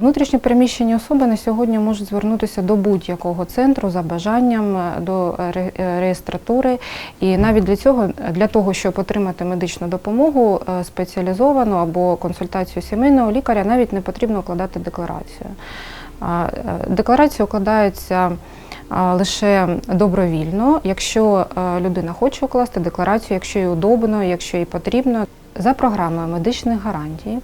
Внутрішньо переміщені особи на сьогодні можуть звернутися до будь-якого центру за бажанням е, до ре- е, реєстратури. І навіть для цього, для того, щоб отримати медичну допомогу е, спеціалізовану або консультацію сімейного лікаря, навіть не потрібно укладати декларацію. Е, Декларація укладається лише добровільно, якщо е, людина хоче укласти декларацію, якщо їй удобно, якщо їй потрібно. За програмою медичних гарантій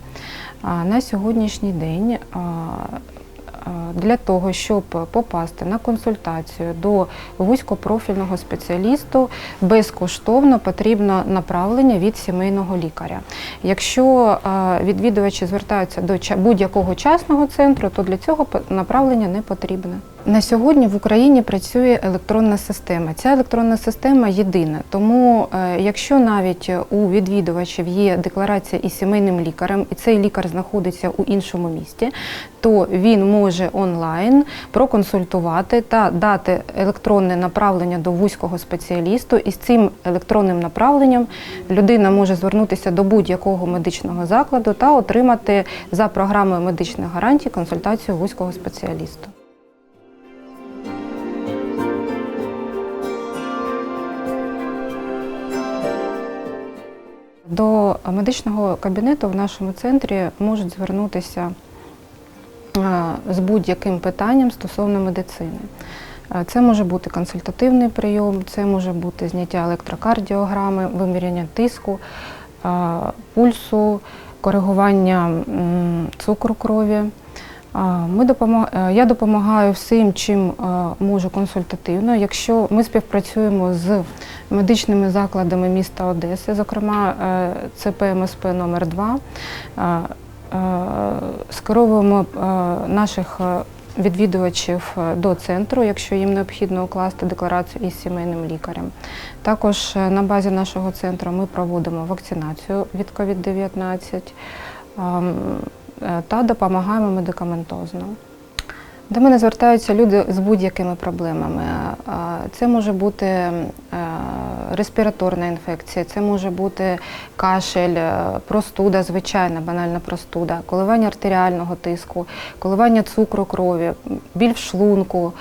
на сьогоднішній день а, а, для того, щоб попасти на консультацію до вузькопрофільного спеціалісту, безкоштовно потрібно направлення від сімейного лікаря. Якщо відвідувачі звертаються до будь-якого частного центру, то для цього направлення не потрібне. На сьогодні в Україні працює електронна система. Ця електронна система єдина. Тому, е, якщо навіть у відвідувачів є декларація із сімейним лікарем, і цей лікар знаходиться у іншому місті, то він може онлайн проконсультувати та дати електронне направлення до вузького спеціалісту. І з цим електронним направленням людина може звернутися до будь-якого медичного закладу та отримати за програмою медичних гарантій консультацію вузького спеціаліста. До медичного кабінету в нашому центрі можуть звернутися е, з будь-яким питанням стосовно медицини. Е, Це може бути консультативний прийом, це може бути зняття електрокардіограми, виміряння тиску, е, пульсу, коригування цукру крові. Ми допомо- е, Я допомагаю всім, чим е, можу консультативно. Якщо ми співпрацюємо з медичними закладами міста Одеси, зокрема е, це ПМСП номер 2 е, е, скеровуємо наших відвідувачів до центру, якщо їм необхідно укласти декларацію із сімейним лікарем. Також на базі нашого центру ми проводимо вакцинацію від COVID-19 ем, е, та допомагаємо медикаментозно. До мене звертаються люди з будь-якими проблемами. Це може бути е, респіраторна інфекція, це може бути кашель, е, простуда, звичайна банальна простуда, коливання артеріального тиску, коливання цукру крові, біль в шлунку,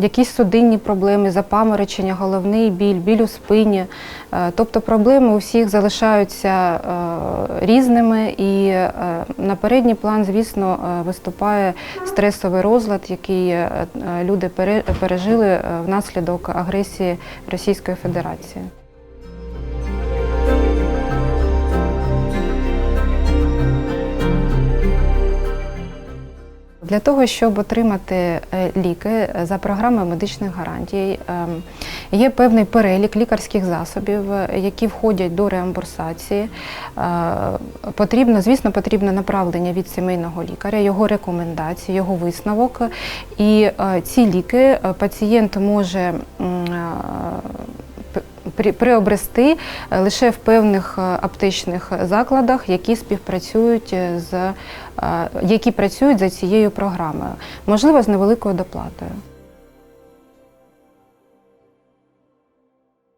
якісь судинні проблеми, запаморочення, головний біль, біль у спині. Е, Тобто проблеми у всіх залишаються е, різними, і е, на передній план, звісно, виступає стресовий розлад, який люди пере- пережили внаслідок агресії Російської Федерації. Для того, щоб отримати е, ліки за програмою медичних гарантій, ем, є певний перелік лікарських засобів, е, які входять до реамбурсації. Е, Потрібно, звісно, потрібне направлення від сімейного лікаря, його рекомендації, його висновок. І ці ліки пацієнт може приобрести е, лише в певних е, аптечних закладах, які співпрацюють е, з які працюють за цією програмою, можливо, з невеликою доплатою.